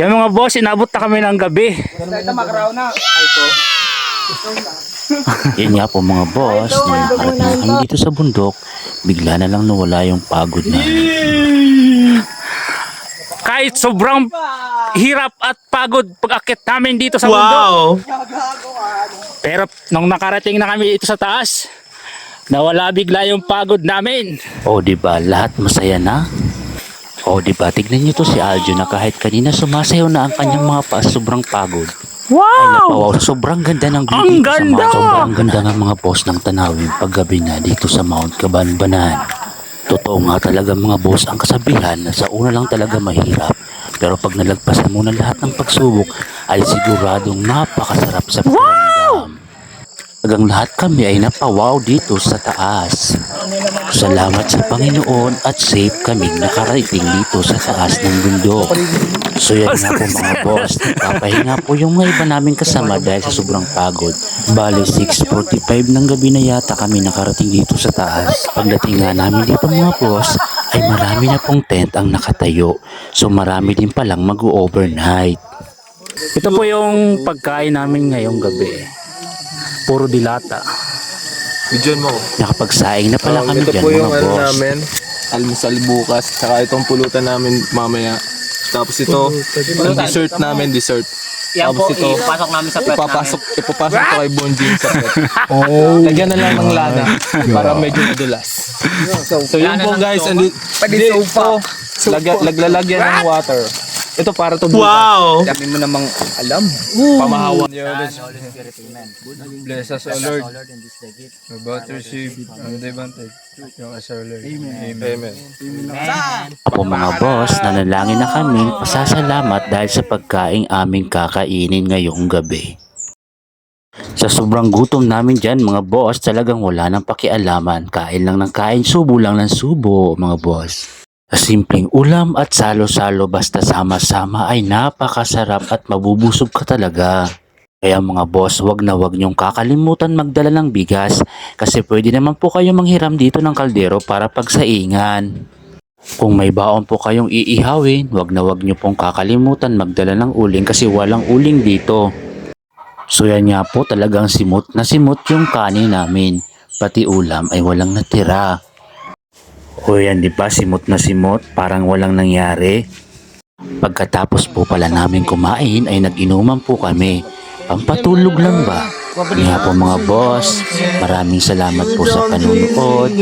Yan mga boss, inabot na kami ng gabi. Yan nga po mga boss, nung nakarating na kami dito sa bundok, bigla na lang nawala yung pagod na. Kahit sobrang hirap at pagod pag-akit namin dito sa bundok. Pero nung nakarating na kami dito sa taas, nawala bigla yung pagod namin. O di ba lahat masaya na? O di ba tignan niyo to si Aljo na kahit kanina sumasayaw na ang kanyang mga paa sa sobrang pagod. Ay napawaw, sobrang ganda ng view Ang dito sa ganda! Mount. Sobrang ganda ng mga boss ng tanawin paggabi na dito sa Mount Kabanbanan. Totoo nga talaga mga boss ang kasabihan na sa una lang talaga mahirap. Pero pag nalagpasan mo na lahat ng pagsubok ay siguradong napakasarap sa pakiramdam. Hanggang lahat kami ay napawaw dito sa taas. Salamat sa Panginoon at safe kaming nakarating dito sa taas ng bundok. So yan nga po mga boss, papahinga po yung mga iba namin kasama dahil sa sobrang pagod. Bale 6.45 ng gabi na yata kami nakarating dito sa taas. Pagdating nga namin dito mga boss, ay marami na pong tent ang nakatayo. So marami din palang mag-overnight. Ito po yung pagkain namin ngayong gabi. Puro dilata. Bidyan mo. Nakapagsaing na pala Um, kami ito dyan po yung mga ano boss. namin, almusal bukas, tsaka itong pulutan namin mamaya. Tapos ito, yung dessert namin, dessert. Yan Tapos po, ito, ipasok namin sa press ipapasok, ipapasok ko kay Bonjing sa pet. Lagyan na lang ng lana para medyo madulas. So yun Lana po guys, and hindi ito, lagyan, laglalagyan ng water. Ito para to bukas. Wow! Dami mo namang alam. Pamahawan. Bless us, O Lord. About to receive ang advantage. Yung as our Lord. Amen. Amen. Apo mga boss, nanalangin na kami pasasalamat dahil sa pagkaing aming kakainin ngayong gabi. Sa sobrang gutom namin dyan mga boss, talagang wala nang pakialaman. Kain lang ng kain, subo lang ng subo mga boss. Simpleng ulam at salo-salo basta sama-sama ay napakasarap at mabubusog ka talaga. Kaya mga boss, wag na wag niyong kakalimutan magdala ng bigas kasi pwede naman po kayo manghiram dito ng kaldero para pagsaingan. Kung may baon po kayong iihawin, wag na wag niyo pong kakalimutan magdala ng uling kasi walang uling dito. So yan nga po talagang simot na simot yung kanin namin. Pati ulam ay walang natira. O yan di ba simot na simot parang walang nangyari. Pagkatapos po pala namin kumain ay nag-inuman po kami. Pampatulog lang ba? Kaya po mga boss, maraming salamat po sa panunood.